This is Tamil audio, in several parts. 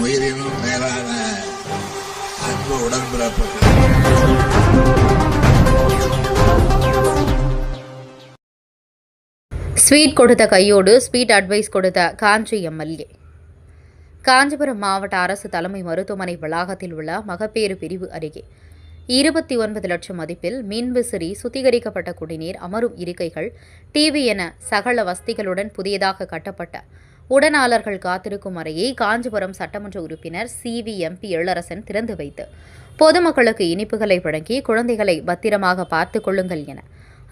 உயிரினும் மேலான அன்பு உடன்பிறப்பு ஸ்வீட் கொடுத்த கையோடு ஸ்வீட் அட்வைஸ் கொடுத்த காஞ்சி எம்எல்ஏ. காஞ்சிபுரம் மாவட்ட அரசு தலைமை மருத்துவமனை வளாகத்தில் உள்ள மகப்பேறு பிரிவு அருகே இருபத்தி ஒன்பது லட்சம் மதிப்பில் மின்விசிறி சுத்திகரிக்கப்பட்ட குடிநீர் அமரும் இருக்கைகள் டிவி என சகல வசதிகளுடன் புதியதாக கட்டப்பட்ட உடனாளர்கள் காத்திருக்கும் அறையை காஞ்சிபுரம் சட்டமன்ற உறுப்பினர் சி வி எம்பி எழரசன் திறந்து வைத்து பொதுமக்களுக்கு இனிப்புகளை வழங்கி குழந்தைகளை பத்திரமாக பார்த்துக் கொள்ளுங்கள் என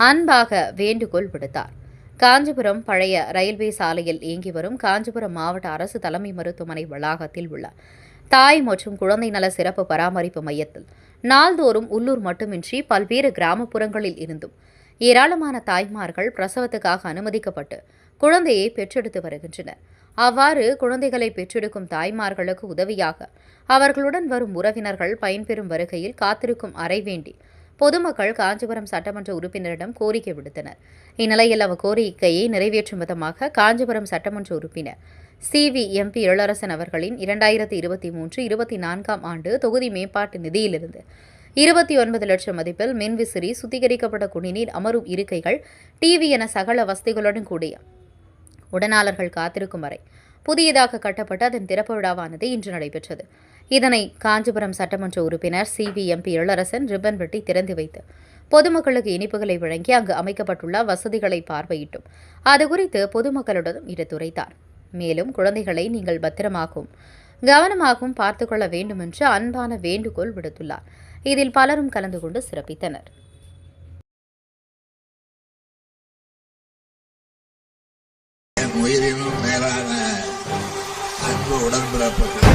அன்பாக வேண்டுகோள் விடுத்தார். காஞ்சிபுரம் பழைய ரயில்வே சாலையில் இயங்கி வரும் காஞ்சிபுரம் மாவட்ட அரசு தலைமை மருத்துவமனை வளாகத்தில் உள்ள தாய் மற்றும் குழந்தை நல சிறப்பு பராமரிப்பு மையத்தில் நாள்தோறும் உள்ளூர் மட்டுமின்றி பல்வேறு கிராமப்புறங்களில் இருந்தும் ஏராளமான தாய்மார்கள் பிரசவத்துக்காக அனுமதிக்கப்பட்டு குழந்தையை பெற்றெடுத்து வருகின்றனர். அவ்வாறு குழந்தைகளை பெற்றெடுக்கும் தாய்மார்களுக்கு உதவியாக அவர்களுடன் வரும் உறவினர்கள் பயன்பெறும் வருகையில் காத்திருக்கும் அறை வேண்டி பொதுமக்கள் காஞ்சிபுரம் சட்டமன்ற உறுப்பினரிடம் கோரிக்கை விடுத்தனர். இந்நிலையில் அவ் கோரிக்கையை நிறைவேற்றும் விதமாக காஞ்சிபுரம் சட்டமன்ற உறுப்பினர் சி. வி. எம்பி எழிலரசன் அவர்களின் இரண்டாயிரத்தி இருபத்தி மூன்று இருபத்தி நான்காம் ஆண்டு தொகுதி மேம்பாட்டு நிதியிலிருந்து இருபத்தி ஒன்பது லட்சம் மதிப்பில் மின்விசிறி சுத்திகரிக்கப்பட்ட குடிநீர் அமரும் இருக்கைகள் டிவி என சகல வசதிகளுடன் கூடிய உடனாளர்கள் காத்திருக்கும் வரை புதியதாக கட்டப்பட்ட அதன் திறப்பு விழாவானது இன்று நடைபெற்றது. இதனை காஞ்சிபுரம் சட்டமன்ற உறுப்பினர் C V M P Ilarasan ribbon வெட்டி திறந்து வைத்து பொதுமக்களுக்கு இனிப்புகளை வழங்கி அங்கு அமைக்கப்பட்டுள்ள வசதிகளை பார்வையிட்டும். அது குறித்து பொதுமக்களுடன் எடுத்துரைத்தார். மேலும் குழந்தைகளை நீங்கள் பத்திரமாகவும் கவனமாகவும் பார்த்துக்கொள்ள வேண்டும் என்று அன்பான வேண்டுகோள் விடுத்துள்ளார். இதில் பலரும் கலந்து கொண்டு சிறப்பித்தனர். உயிரினும் மேலான அன்பு உடன்பிறப்புகள்